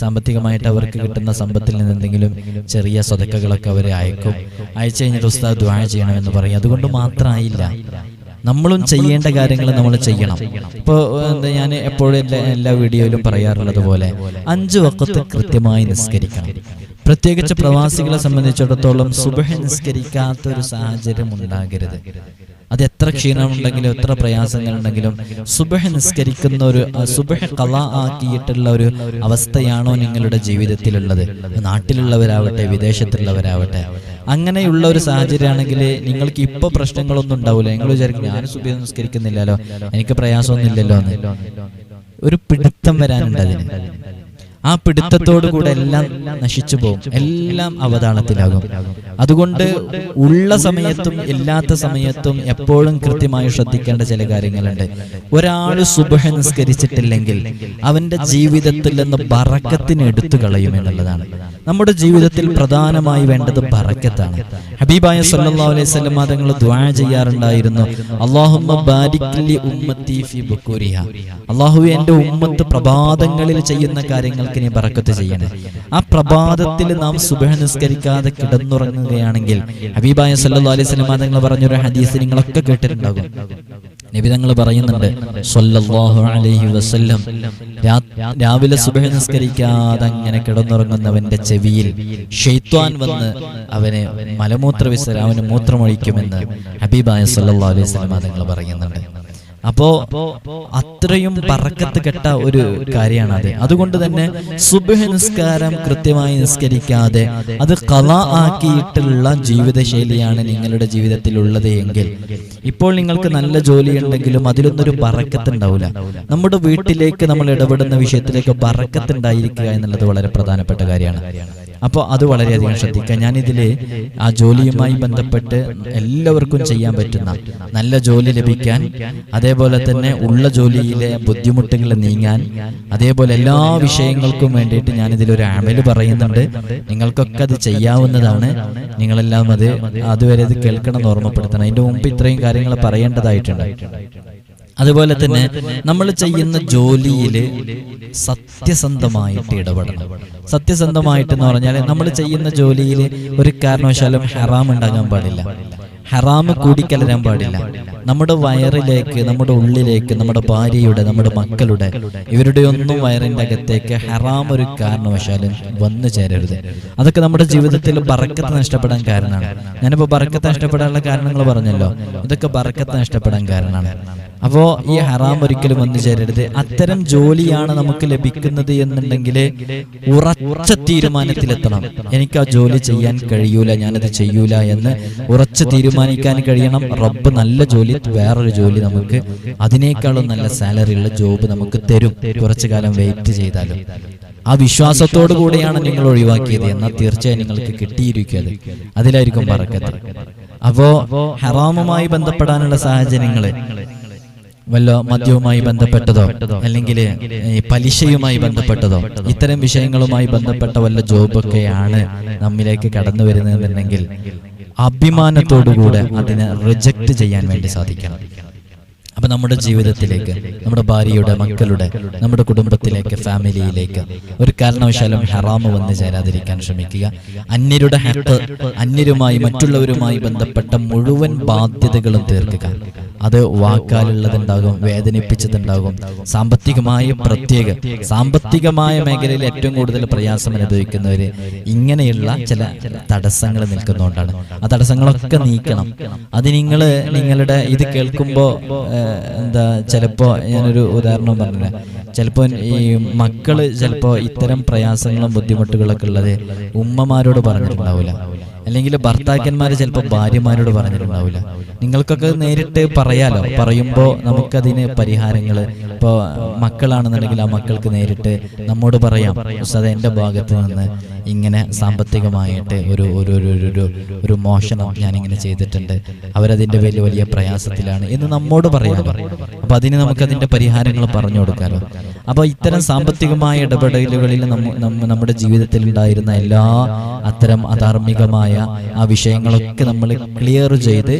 സാമ്പത്തികമായിട്ട് അവർക്ക് കിട്ടുന്ന സമ്പത്തിൽ നിന്ന് എന്തെങ്കിലും ചെറിയ സ്വതക്കകളൊക്കെ അവരെ അയക്കും. അയച്ചു കഴിഞ്ഞിട്ട് ഉസ്താദ് ദ്വാര ചെയ്യണമെന്ന് പറയും. അതുകൊണ്ട് മാത്രമായില്ല. നമ്മളും ചെയ്യേണ്ട കാര്യങ്ങൾ നമ്മൾ ചെയ്യണം. ഇപ്പോൾ എന്താ ഞാൻ എപ്പോഴും എല്ലാ എല്ലാ വീഡിയോയിലും പറയാറുള്ളത് പോലെ അഞ്ച് വക്കത്ത് കൃത്യമായി നിസ്കരിക്കണം. പ്രത്യേകിച്ച് പ്രവാസികളെ സംബന്ധിച്ചിടത്തോളം സുബഹ നിസ്കരിക്കാത്ത ഒരു സാഹചര്യം ഉണ്ടാകരുത്. അത് എത്ര ക്ഷീണമുണ്ടെങ്കിലും എത്ര പ്രയാസങ്ങളുണ്ടെങ്കിലും സുബഹ നിസ്കരിക്കുന്ന ഒരു സുബഹ കല ആക്കിയിട്ടുള്ള ഒരു അവസ്ഥയാണോ നിങ്ങളുടെ ജീവിതത്തിലുള്ളത്? നാട്ടിലുള്ളവരാവട്ടെ വിദേശത്തുള്ളവരാവട്ടെ അങ്ങനെയുള്ള ഒരു സാഹചര്യമാണെങ്കിൽ നിങ്ങൾക്ക് ഇപ്പോൾ പ്രശ്നങ്ങളൊന്നും ഉണ്ടാവില്ല. നിങ്ങൾ വിചാരിക്കും ഞാൻ സുബഹ നിസ്കരിക്കുന്നില്ലല്ലോ എനിക്ക് പ്രയാസമൊന്നുമില്ലല്ലോ എന്ന്. ഒരു പിടുത്തം വരാനുണ്ട് അതിന് ആ പിടുത്തത്തോടുകൂടെ എല്ലാം നശിച്ചു പോകും എല്ലാം അവതാളത്തിലാകും. അതുകൊണ്ട് ഉള്ള സമയത്തും ഇല്ലാത്ത സമയത്തും എപ്പോഴും കൃത്യമായി ശ്രദ്ധിക്കേണ്ട ചില കാര്യങ്ങളുണ്ട്. ഒരാൾ സുബഹ നിസ്കരിച്ചിട്ടില്ലെങ്കിൽ അവന്റെ ജീവിതത്തിൽ നിന്ന് ബറക്കത്തിന് എടുത്തു കളയും എന്നുള്ളതാണ്. നമ്മുടെ ജീവിതത്തിൽ പ്രധാനമായി വേണ്ടത് ബറക്കത്താണ്. ഹബീബായ സല്ലല്ലാഹു അലൈഹി വസല്ലം തങ്ങൾ ദുആ ചെയ്യാറുണ്ടായിരുന്നു. ലി ഉമ്മത്തി ഫി അല്ലാഹുവേ എന്റെ ഉമ്മത്ത് പ്രഭാതങ്ങളിൽ ചെയ്യുന്ന കാര്യങ്ങൾക്ക് നീ ബറക്കത്ത് ചെയ്യണേ ആ പ്രഭാതത്തിൽ നാം സുബഹ നിസ്കരിക്കാതെ കിടന്നുറങ്ങുകയാണെങ്കിൽ ഹബീബായ സല്ലു അലൈഹി വസല്ലം തങ്ങൾ പറഞ്ഞൊരു ഹദീസ് നിങ്ങളൊക്കെ കേട്ടിട്ടുണ്ടാകും. നബി തങ്ങൾ പറയുന്നുണ്ട് സല്ലല്ലാഹു അലൈഹി വസല്ലം രാവിലെ സുബഹ നിസ്കരിക്കാതെ അങ്ങനെ കിടന്നുറങ്ങുന്നവന്റെ ചെവിയിൽ ഷെയ്ത്വാൻ വന്ന് അവനെ മലമൂത്ര വിസര അവന് മൂത്രമൊഴിക്കുമെന്ന് ഹബീബായ സല്ലല്ലാഹു അലൈഹി വസല്ലം തങ്ങൾ പറയുന്നുണ്ട്. അപ്പോ അത്രയും പറക്കത്ത് കെട്ട ഒരു കാര്യമാണ് അത് അതുകൊണ്ട് തന്നെ സുബഹ നിസ്കാരം കൃത്യമായി നിസ്കരിക്കാതെ അത് കല ആക്കിയിട്ടുള്ള ജീവിതശൈലിയാണ് നിങ്ങളുടെ ജീവിതത്തിൽ ഉള്ളത് എങ്കിൽ. ഇപ്പോൾ നിങ്ങൾക്ക് നല്ല ജോലി ഉണ്ടെങ്കിലും അതിലൊന്നൊരു ബറക്കത്തുണ്ടാവില്ല. നമ്മുടെ വീട്ടിലേക്ക് നമ്മൾ ഇടപെടുന്ന വിഷയത്തിലേക്ക് ബറക്കത്ത് ഉണ്ടായിരിക്കുക എന്നുള്ളത് വളരെ പ്രധാനപ്പെട്ട കാര്യമാണ്. അപ്പോൾ അത് വളരെയധികം ശ്രദ്ധിക്കുക. ഞാനിതിൽ ആ ജോലിയുമായി ബന്ധപ്പെട്ട് എല്ലാവർക്കും ചെയ്യാൻ പറ്റുന്ന നല്ല ജോലി ലഭിക്കാൻ അതേപോലെ തന്നെ ഉള്ള ജോലിയിലെ ബുദ്ധിമുട്ടുകൾ നീങ്ങാൻ അതേപോലെ എല്ലാ വിഷയങ്ങൾക്കും വേണ്ടിയിട്ട് ഞാനിതിലൊരു ആമൽ പറയുന്നുണ്ട്. നിങ്ങൾക്കൊക്കെ അത് ചെയ്യാവുന്നതാണ്. നിങ്ങളെല്ലാം അത് അതുവരെ അത് കേൾക്കണം എന്ന് ഓർമ്മപ്പെടുത്തണം. അതിന്റെ മുമ്പ് ഇത്രയും കാര്യങ്ങൾ പറയേണ്ടതായിട്ടുണ്ട്. അതുപോലെ തന്നെ നമ്മൾ ചെയ്യുന്ന ജോലിയിൽ സത്യസന്ധമായിട്ട് ഇടപെടണം. സത്യസന്ധമായിട്ട് എന്ന് പറഞ്ഞാൽ നമ്മൾ ചെയ്യുന്ന ജോലിയിൽ ഒരു കാരണവശാലും ഹറാം ഉണ്ടാകാൻ പാടില്ല. ഹറാമ് കൂടിക്കലരാൻ പാടില്ല. നമ്മുടെ വയറിലേക്ക് നമ്മുടെ ഉള്ളിലേക്ക് നമ്മുടെ ഭാര്യയുടെ നമ്മുടെ മക്കളുടെ ഇവരുടെ ഒന്നും വയറിന്റെ അകത്തേക്ക് ഹറാം ഒരു കാരണവശാലും വന്നു ചേരരുത്. അതൊക്കെ നമ്മുടെ ജീവിതത്തിൽ ബറക്കത്ത് നഷ്ടപ്പെടാൻ കാരണമാണ്. ഞാനിപ്പോ ബറക്കത്ത് നഷ്ടപ്പെടാനുള്ള കാരണങ്ങൾ പറഞ്ഞല്ലോ. ഇതൊക്കെ ബറക്കത്ത് നഷ്ടപ്പെടാൻ കാരണമാണ്. അപ്പോ ഈ ഹറാം ഒരിക്കലും വന്നു ചേരരുത്. അത്തരം ജോലിയാണ് നമുക്ക് ലഭിക്കുന്നത് എന്നുണ്ടെങ്കിൽ ഉറച്ച തീരുമാനത്തിലെത്തണം. എനിക്ക് ആ ജോലി ചെയ്യാൻ കഴിയൂല ഞാനത് ചെയ്യൂല എന്ന് ഉറച്ച തീരുമാനിക്കാൻ കഴിയണം. റബ്ബ് നല്ല ജോലി വേറൊരു ജോലി നമുക്ക് അതിനേക്കാളും നല്ല സാലറി ഉള്ള ജോബ് നമുക്ക് തരും. കുറച്ചു കാലം വെയിറ്റ് ചെയ്താലും. ആ വിശ്വാസത്തോടു കൂടിയാണ് നിങ്ങൾ ഒഴിവാക്കിയത്. എന്നാൽ തീർച്ചയായും നിങ്ങൾക്ക് കിട്ടിയിരിക്കും അത്. അതിലായിരിക്കും പറക്കത്ത് അപ്പോ ഹറാമുമായി ബന്ധപ്പെടാനുള്ള സാഹചര്യങ്ങൾ വല്ല മദ്യവുമായി ബന്ധപ്പെട്ടതോ? അല്ലെങ്കിൽ പലിശയുമായി ബന്ധപ്പെട്ടതോ? ഇത്തരം വിഷയങ്ങളുമായി ബന്ധപ്പെട്ട വല്ല ജോബൊക്കെയാണ് നമ്മിലേക്ക് കടന്നു വരുന്നതെന്നുണ്ടെങ്കിൽ അഭിമാനത്തോടുകൂടെ അതിനെ റിജക്റ്റ് ചെയ്യാൻ വേണ്ടി സാധിക്കണം. അപ്പൊ നമ്മുടെ ജീവിതത്തിലേക്ക് നമ്മുടെ ഭാര്യയുടെ മക്കളുടെ നമ്മുടെ കുടുംബത്തിലേക്ക് ഫാമിലിയിലേക്ക് ഒരു കാരണവശാലും ഹറാമ് വന്ന് ചേരാതിരിക്കാൻ ശ്രമിക്കുക. അന്യരുടെ ഹക്ക് അന്യരുമായി മറ്റുള്ളവരുമായി ബന്ധപ്പെട്ട മുഴുവൻ ബാധ്യതകളും തീർക്കുക. അത് വാക്കാലുള്ളതുണ്ടാകും വേദനിപ്പിച്ചതുണ്ടാകും. സാമ്പത്തികമായ പ്രത്യേക സാമ്പത്തികമായ മേഖലയിൽ ഏറ്റവും കൂടുതൽ പ്രയാസം അനുഭവിക്കുന്നവര് ഇങ്ങനെയുള്ള ചില തടസ്സങ്ങൾ നിൽക്കുന്നതുകൊണ്ടാണ് ആ തടസ്സങ്ങളൊക്കെ നീക്കണം. അത് നിങ്ങൾ നിങ്ങളുടെ ഇത് കേൾക്കുമ്പോൾ എന്താ ചിലപ്പോൾ ഞാനൊരു ഉദാഹരണം പറഞ്ഞില്ല? ചിലപ്പോൾ ഈ മക്കൾ ചിലപ്പോൾ ഇത്തരം പ്രയാസങ്ങളും ബുദ്ധിമുട്ടുകളൊക്കെ ഉള്ളത് ഉമ്മമാരോട് പറഞ്ഞിട്ടുണ്ടാവില്ല അല്ലെങ്കിൽ ഭർത്താക്കന്മാർ ചിലപ്പോൾ ഭാര്യമാരോട് പറഞ്ഞിട്ടുണ്ടാവില്ല. നിങ്ങൾക്കൊക്കെ നേരിട്ട് പറയാലോ? പറയുമ്പോൾ നമുക്കതിന് പരിഹാരങ്ങൾ ഇപ്പോൾ മക്കളാണെന്നുണ്ടെങ്കിൽ ആ മക്കൾക്ക് നേരിട്ട് നമ്മോട് പറയാം. ഉസ്താദ് എന്റെ ഭാഗത്ത് നിന്ന് ഇങ്ങനെ സാമ്പത്തികമായിട്ട് ഒരു ഒരു ഒരു ഒരു- മോഷണം ഞാനിങ്ങനെ ചെയ്തിട്ടുണ്ട്. അവരതിന്റെ വലിയ വലിയ പ്രയാസത്തിലാണ് എന്ന് നമ്മോട് പറയാലോ? അപ്പൊ അതിന് നമുക്ക് അതിന്റെ പരിഹാരങ്ങൾ പറഞ്ഞു കൊടുക്കാലോ? അപ്പോൾ ഇത്തരം സാമ്പത്തികമായ ഇടപെടലുകളിൽ നമ്മ- നമ്മ- നമ്മുടെ ജീവിതത്തിൽ ഉണ്ടായിരുന്ന എല്ലാ അത്തരം അധാർമികമായ ആ വിഷയങ്ങളൊക്കെ നമ്മൾ ക്ലിയർ ചെയ്ത്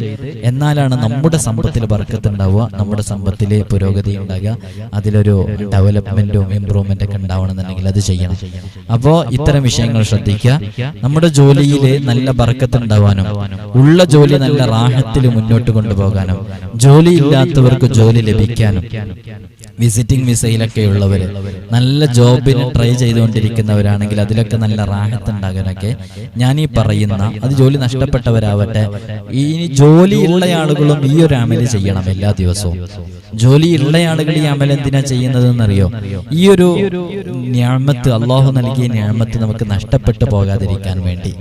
എന്നാലാണ് നമ്മുടെ സമ്പത്തിൽ വർക്കത്തുണ്ടാവുക നമ്മുടെ സമ്പത്തിൽ പുരോഗതി ഉണ്ടാകുക അതിലൊരു ഡെവലപ്മെന്റും ഇമ്പ്രൂവ്മെന്റ് ഒക്കെ ഉണ്ടാവണമെന്നുണ്ടെങ്കിൽ അത് ചെയ്യണം. അപ്പോ ഇത്തരം വിഷയങ്ങൾ ശ്രദ്ധിക്കുക. നമ്മുടെ ജോലിയിൽ നല്ല ഉണ്ടാവാനും ഉള്ള ജോലി നല്ല റാഹത്തിൽ മുന്നോട്ട് കൊണ്ടുപോകാനും ജോലി ഇല്ലാത്തവർക്ക് ജോലി ലഭിക്കാനും വിസിറ്റിംഗ് വിസയിലൊക്കെ ഉള്ളവർ നല്ല ജോബിന് ട്രൈ ചെയ്തുകൊണ്ടിരിക്കുന്നവരാണെങ്കിൽ അതിലൊക്കെ നല്ല റാഹത്ത് ഉണ്ടാകാനൊക്കെ ഞാൻ ഈ പറയുന്ന അത് ജോലി നഷ്ടപ്പെട്ടവരാവട്ടെ. ഈ ജോലിയുള്ള ആളുകളും ഈ ഒരു അമൽ ചെയ്യണം എല്ലാ ദിവസവും. ജോലിയുള്ള ആളുകൾ ഈ അമൽ എന്തിനാ ചെയ്യുന്നതെന്നറിയോ ഈ ഒരു ഞാമത്ത് അള്ളാഹു നൽകിയ ഞാമത്ത് നമുക്ക് നഷ്ടപ്പെട്ടു പോകാതിരിക്കാൻ വേണ്ടി.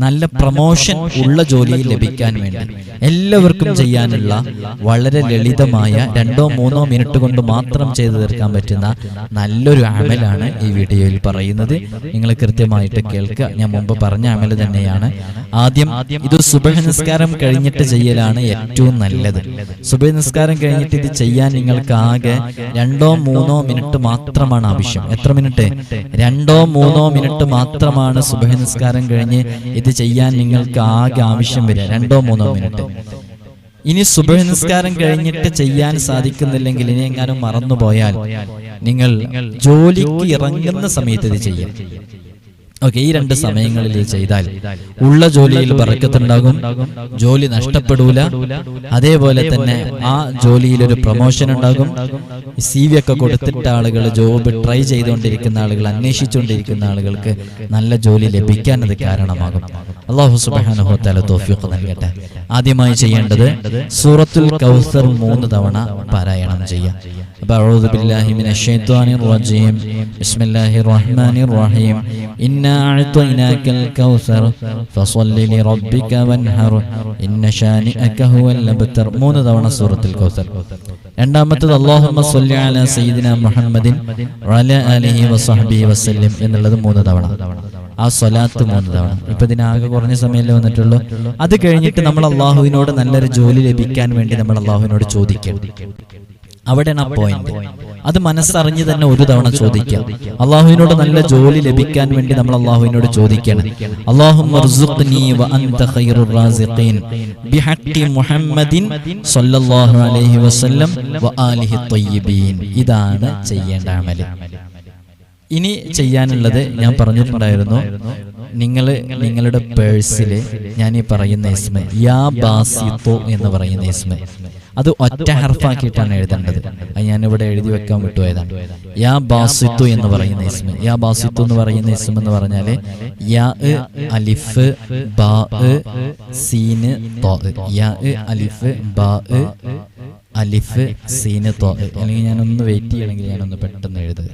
നല്ല പ്രമോഷൻ ഉള്ള ജോലിയിൽ ലഭിക്കാൻ വേണ്ടി. എല്ലാവർക്കും ചെയ്യാനുള്ള വളരെ ലളിതമായ രണ്ടോ മൂന്നോ മിനിറ്റ് കൊണ്ട് മാത്രം ചെയ്തു തീർക്കാൻ പറ്റുന്ന നല്ലൊരു അമലാണ് ഈ വീഡിയോയിൽ പറയുന്നത്. നിങ്ങൾ കൃത്യമായിട്ട് കേൾക്കുക. ഞാൻ മുമ്പ് പറഞ്ഞ അമൽ തന്നെയാണ്. ആദ്യം ഇത് സുബഹ നിസ്കാരം കഴിഞ്ഞിട്ട് ചെയ്യലാണ് ഏറ്റവും നല്ലത്. സുബഹ നിസ്കാരം കഴിഞ്ഞിട്ട് ഇത് ചെയ്യാൻ നിങ്ങൾക്ക് ആകെ രണ്ടോ മൂന്നോ മിനിറ്റ് മാത്രമാണ് ആവശ്യം. എത്ര മിനിറ്റ്? രണ്ടോ മൂന്നോ മിനിറ്റ് മാത്രമാണ് സുബഹ നിസ്കാരം കഴിഞ്ഞ് ഇത് ചെയ്യാൻ നിങ്ങൾക്ക് ആകെ ആവശ്യം വരിക. രണ്ടോ മൂന്നോ മിനിറ്റ്. ഇനി സുബഹ കഴിഞ്ഞിട്ട് ചെയ്യാൻ സാധിക്കുന്നില്ലെങ്കിൽ ഇനി എങ്ങാനും മറന്നുപോയാൽ നിങ്ങൾ ജോലിക്ക് ഇറങ്ങുന്ന സമയത്ത് ഇത് ചെയ്യാം. ഓക്കെ ഈ രണ്ട് സമയങ്ങളിൽ ചെയ്താൽ ഉള്ള ജോലിയിൽ പറക്കത്തുണ്ടാകും ജോലി നഷ്ടപ്പെടൂല അതേപോലെ തന്നെ ആ ജോലിയിൽ ഒരു പ്രൊമോഷൻ ഉണ്ടാകും. സി വി ഒക്കെ കൊടുത്തിട്ട ആളുകൾ ജോബ് ട്രൈ ചെയ്തുകൊണ്ടിരിക്കുന്ന ആളുകൾ അന്വേഷിച്ചുകൊണ്ടിരിക്കുന്ന ആളുകൾക്ക് നല്ല ജോലി ലഭിക്കാൻ അത് കാരണമാകും. അള്ളാഹു സുബാനുഹോത്താല തോഫിയൊക്കെ നൽകട്ടെ. ആദ്യമായി ചെയ്യേണ്ടത് സൂറത്തുൽ കൗസർ മൂന്ന് തവണ പാരായണം ചെയ്യാം. അപ്പൊ ബില്ലാഹി റജീം. റഹ്മാനിർ റഹീം. ഇന്ന أعطيناك الكوثر فصل لربك وانهر إن شانئك هو الأبتر മൂന്ന് തവണ സൂറത്തുൽ കൗസർ രണ്ടാമത്തത് അല്ലാഹുമ്മ സ്വല്ലി അലാ സയ്യിദിന മുഹമ്മദിൻ വഅലാ ആലിഹി വസഹ്ബിഹി വസല്ലം എന്നുള്ളത് മൂന്ന് തവണ ആ സ്വലാത്ത് മൂന്ന് തവണ ഇപ്പൊ ഇതിനാകെ കുറഞ്ഞ സമയമല്ലേ വന്നിട്ടുള്ളൂ അത് കഴിഞ്ഞിട്ട് നമ്മൾ അള്ളാഹുവിനോട് നല്ലൊരു ജോലി ലഭിക്കാൻ വേണ്ടി നമ്മൾ അള്ളാഹുവിനോട് ചോദിക്കണം അവിടെയാണ് പോയിന്റ് അത് മനസ്സറിഞ്ഞ് തന്നെ ഒരു തവണ ചോദിക്കാം. അള്ളാഹുവിനോട് നല്ല ജോലി ലഭിക്കാൻ വേണ്ടി നമ്മൾ അള്ളാഹുവിനോട് ചോദിക്കണം. ഇതാണ് ചെയ്യേണ്ട ഇനി ചെയ്യാനുള്ളത് ഞാൻ പറഞ്ഞിട്ടുണ്ടായിരുന്നു. നിങ്ങൾ നിങ്ങളുടെ പേഴ്സിൽ ഞാൻ ഈ പറയുന്ന ഇസ്മ യാ ബാസിത്തോ എന്ന് പറയുന്ന ഇസ്മ. അത് ഒറ്റ ഹർഫാക്കിയിട്ടാണ് എഴുതേണ്ടത്. അത് ഞാനിവിടെ എഴുതി വെക്കാൻ വിട്ടുപോയതാണ്. യാ ബാസിത്തു എന്ന് പറയുന്ന ഇസ്മ. യാ ബാസിത്തു എന്ന് പറയുന്ന ഇസ്മ എന്ന് പറഞ്ഞാൽ യാ അലിഫ് ബാ സീന് യാ അലിഫ് ബാ അലിഫ് സീന്. അല്ലെങ്കിൽ ഞാനൊന്ന് വെയിറ്റ് ചെയ്യണമെങ്കിൽ ഞാനൊന്ന് പെട്ടെന്ന് എഴുതുക.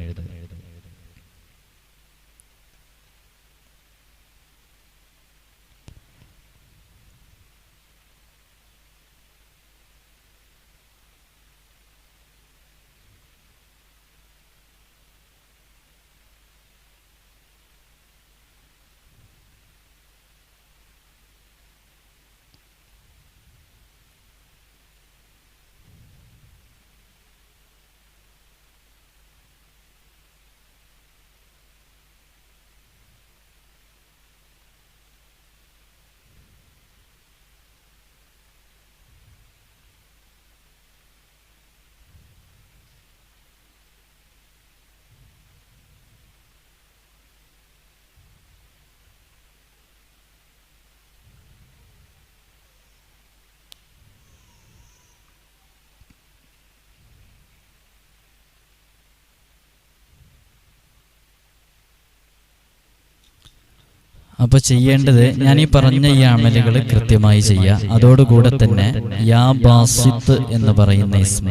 അപ്പൊ ചെയ്യേണ്ടത് ഞാൻ ഈ പറഞ്ഞ ഈ അമലുകൾ കൃത്യമായി ചെയ്യുക അതോടുകൂടെ തന്നെ യാ ബാസിത്ത് എന്ന് പറയുന്ന ഇസ്മ.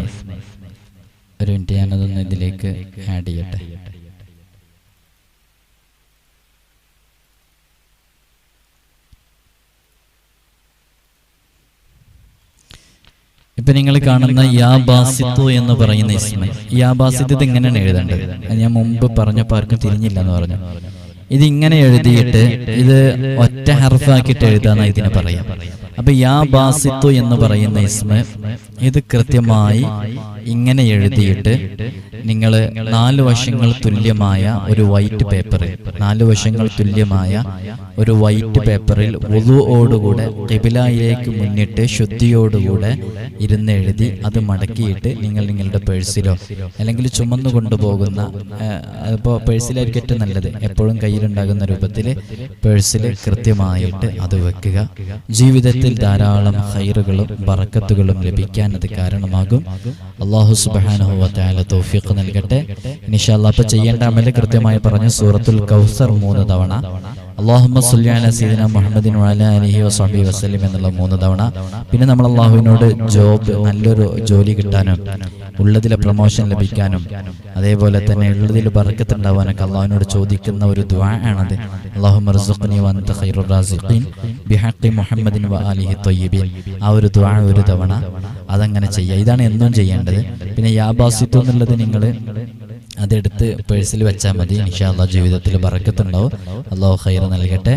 ഒരു മിനിറ്റ് ഞാനതൊന്ന് ഇതിലേക്ക് ആഡ് ചെയ്യട്ടെ. ഇപ്പൊ നിങ്ങൾ കാണുന്ന യാ ബാസിത്തു എന്ന് പറയുന്ന ഇസ്മ. യാ ബാസിത്ത് ഇത് ഇങ്ങനെയാണ് എഴുതേണ്ടത്. ഞാൻ മുമ്പ് പറഞ്ഞപ്പോൾ ആർക്കും തിരിഞ്ഞില്ല എന്ന് പറഞ്ഞു. ഇത് ഇങ്ങനെ എഴുതിയിട്ട് ഇത് ഒറ്റ ഹർഫാക്കിയിട്ട് എഴുതാന്ന് ഇതിനെ പറയാം അപ്പൊ യാ ബാസിത്തു എന്ന് പറയുന്ന ഇസ്മ ഇത് കൃത്യമായി ഇങ്ങനെ എഴുതിയിട്ട് നിങ്ങൾ നാല് വശങ്ങൾ തുല്യമായ ഒരു വൈറ്റ് പേപ്പറിൽ നാല് വശങ്ങൾ തുല്യമായ ഒരു വൈറ്റ് പേപ്പറിൽ ഉളുവോടുകൂടെ കെബിലായിലേക്ക് മുന്നിട്ട് ശുദ്ധിയോടുകൂടെ ഇരുന്ന് എഴുതി അത് മടക്കിയിട്ട് നിങ്ങൾ നിങ്ങളുടെ പേഴ്സിലോ അല്ലെങ്കിൽ ചുമന്നു കൊണ്ടുപോകുന്ന ഇപ്പോൾ പേഴ്സിലായിരിക്കും ഏറ്റവും നല്ലത്. എപ്പോഴും കയ്യിലുണ്ടാകുന്ന രൂപത്തിൽ പേഴ്സിൽ കൃത്യമായിട്ട് അത് വെക്കുക. ജീവിതത്തിൽ ധാരാളം ഹൈറുകളും ബറക്കത്തുകളും ലഭിക്കാൻ അത് കാരണമാകും. അള്ളാഹു സുബാനുഹുവല തോഫിക്ക് നൽകട്ടെ. നിഷാല്ല അപ്പൊ ചെയ്യേണ്ട അമൽ കൃത്യമായി പറഞ്ഞു സൂറത്തുൽ കൗസർ മൂന്ന് തവണ. അള്ളാഹുമ്മ സുല്ലി അല സീദന മുഹമ്മദിൻ അലിഹി വസ്ലിം വസല്ലം എന്നുള്ള മൂന്ന് തവണ പിന്നെ നമ്മൾ അള്ളാഹുവിനോട് ജോബ് നല്ലൊരു ജോലി കിട്ടാനും ഉള്ളതിലെ പ്രൊമോഷൻ ലഭിക്കാനും അതേപോലെ തന്നെ ഉള്ളതിൽ ബർക്കത്ത് ഉണ്ടാവാനൊക്കെ അള്ളാഹുവിനോട് ചോദിക്കുന്ന ഒരു ദ്വാണത് ആണത്. മുഹമ്മദിൻ വആലിഹി ത്വയ്യിബീൻ ആ ഒരു ദുആ ഒരു തവണ അതങ്ങനെ ചെയ്യുക ഇതാണ് എന്നും ചെയ്യേണ്ടത്. പിന്നെ യാബാസിത്തു എന്നുള്ളത് നിങ്ങൾ അതെടുത്ത് പേഴ്സിൽ വെച്ചാൽ മതി. ഇൻഷാ അള്ളാഹ് ജീവിതത്തിൽ ബറക്കത്തുണ്ടാവും. അള്ളാഹു ഹൈർ നൽകട്ടെ.